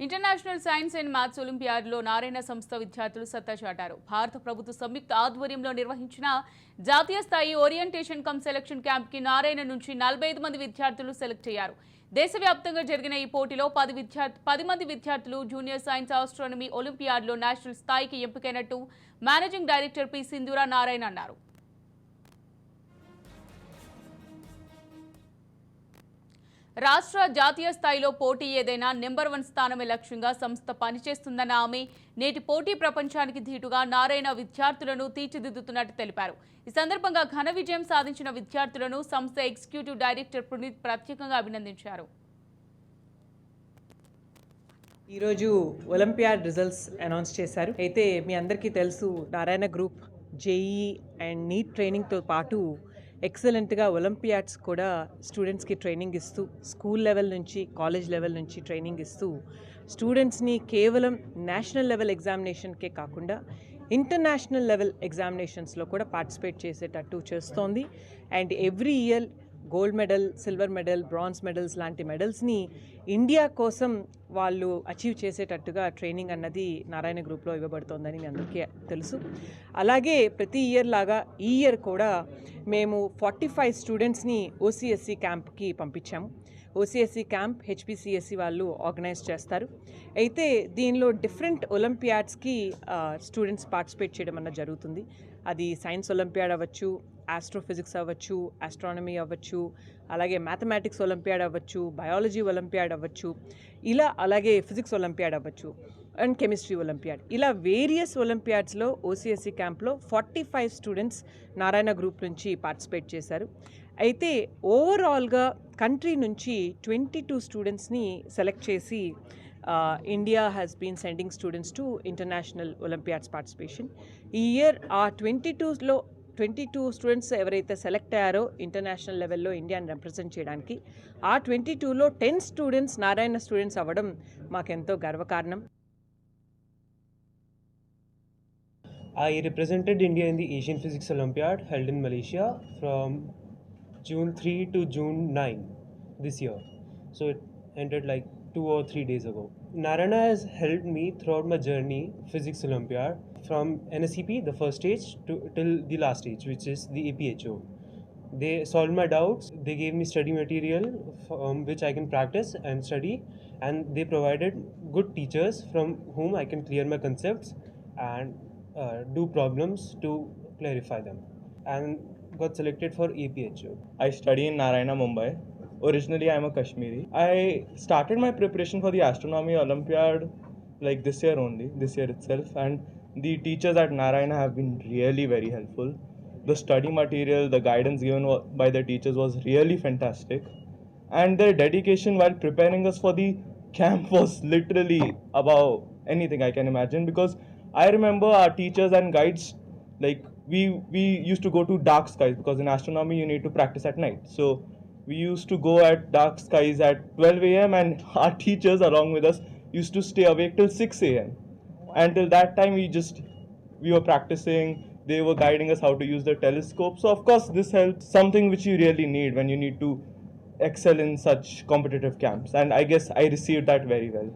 International science and maths ఒలింపియాడ్లో నారాయణ సంస్థ విద్యార్థులు సత్తా చాటారు. భారత ప్రభుత్వ సంయుక్త ఆధ్వర్యంలో నిర్వహించిన జాతీయ స్థాయి ఓరియంటేషన్ కమ్ సెలక్షన్ క్యాంప్కి నారాయణ నుంచి నలభై ఐదు మంది విద్యార్థులు సెలెక్ట్ అయ్యారు. దేశవ్యాప్తంగా జరిగిన ఈ పోటీలో పది విద్యార్థి పది మంది విద్యార్థులు జూనియర్ సైన్స్ ఆస్ట్రానమీ ఒలింపియాడ్లో నేషనల్ స్థాయికి ఎంపికైనట్టు managing director P Sindhura Narayana అన్నారు. రాష్ట్ర జాతీయ స్థాయిలో పోటీ ఏదైనా నెంబర్ వన్ స్థానమే లక్ష్యంగా సంస్థ పనిచేస్తుందన్న ఆమె నేటి పోటీ ప్రపంచానికి ధీటుగా నారాయణ విద్యార్థులను తీర్చిదిద్దుతున్నట్టు తెలిపారు. ఈ సందర్భంగా ఘన విజయం సాధించిన విద్యార్థులను సంస్థ ఎగ్జిక్యూటివ్ డైరెక్టర్ పునీత్ ప్రత్యేకంగా అభినందించారు. ఈరోజు ఒలింపియాడ్ రిజల్ట్స్ అనౌన్స్ చేశారు. అయితే మీ అందరికీ తెలుసు Narayana group JEE and NEET ట్రైనింగ్తో పాటు ఎక్సలెంట్గా ఒలింపియాడ్స్ కూడా స్టూడెంట్స్కి ట్రైనింగ్ ఇస్తూ స్కూల్ లెవెల్ నుంచి కాలేజ్ లెవెల్ నుంచి ట్రైనింగ్ ఇస్తూ స్టూడెంట్స్ని కేవలం నేషనల్ లెవెల్ ఎగ్జామినేషన్కే కాకుండా ఇంటర్నేషనల్ లెవెల్ ఎగ్జామినేషన్స్లో కూడా పార్టిసిపేట్ చేసేటట్టు చేస్తోంది. And every year gold medal silver medal bronze medals లాంటి మెడల్స్ని ఇండియా కోసం వాళ్ళు అచీవ్ చేసేటట్టుగా ట్రైనింగ్ అన్నది నారాయణ గ్రూప్లో ఇవ్వబడుతోందని మీ అందరికీ తెలుసు. అలాగే ప్రతి ఇయర్ లాగా ఈ ఇయర్ కూడా మేము ఫార్టీ ఫైవ్ స్టూడెంట్స్ని ఓసీఎస్సీ క్యాంప్కి పంపించాము. ఓసీఎస్సీ క్యాంప్ హెచ్పిసిఎస్సి వాళ్ళు ఆర్గనైజ్ చేస్తారు. అయితే దీనిలో డిఫరెంట్ ఒలింపియాడ్స్కి స్టూడెంట్స్ పార్టిసిపేట్ చేయడం అన్న జరుగుతుంది. అది సైన్స్ ఒలింపియాడ్ అవ్వచ్చు ఆస్ట్రోఫిజిక్స్ అవ్వచ్చు ఆస్ట్రానమీ అవ్వచ్చు అలాగే మ్యాథమెటిక్స్ ఒలింపియాడ్ అవ్వచ్చు బయాలజీ ఒలింపియాడ్ అవ్వచ్చు ఇలా అలాగే ఫిజిక్స్ ఒలింపియాడ్ అవ్వచ్చు అండ్ కెమిస్ట్రీ ఒలింపియాడ్ ఇలా వేరియస్ ఒలింపియాడ్స్లో ఓసీఎస్సీ క్యాంప్లో forty five students Narayana group నుంచి పార్టిసిపేట్ చేశారు. అయితే ఓవరాల్గా కంట్రీ నుంచి ట్వంటీ టూ స్టూడెంట్స్ని సెలెక్ట్ చేసి India has been sending students to international olympiads participation ఈ ఇయర్ ఆ ట్వంటీ టూలో ట్వంటీ టూ స్టూడెంట్స్ ఎవరైతే సెలెక్ట్ అయ్యారో ఇంటర్నేషనల్ లెవెల్లో ఇండియాని రిప్రజెంట్ చేయడానికి ఆ ట్వంటీ టూలో టెన్ స్టూడెంట్స్ నారాయణ స్టూడెంట్స్ అవ్వడం మాకెంతో గర్వకారణం. I represented India in the Asian physics olympiad held in Malaysia from June three to June nine this year so it ended like two or three days ago Narana has helped me throughout my journey, Physics Olympiad, from NSCP, the first stage, to till the last stage, which is the APHO. They solved my doubts. They gave me study material from which I can practice and study, and they provided good teachers from whom I can clear my concepts and uh, do problems to clarify them. And got selected for APHO. I study in Narayana, Mumbai. Originally, I'm a Kashmiri. I started my preparation for the Astronomy Olympiad like this year only, this year itself, and the teachers at Narayana have been really very helpful. The study material, the guidance given by the teachers was really fantastic, and their dedication while preparing us for the camp was literally above anything I can imagine because I remember our teachers and guides like we we used to go to dark skies because in astronomy you need to practice at night so we used to go at dark skies at 12 a.m and our teachers along with us used to stay awake till 6 a.m until that time we just we were practicing. They were guiding us how to use the telescope. So of course this helps something which you really need when you need to excel in such competitive camps. And i guess i received that very well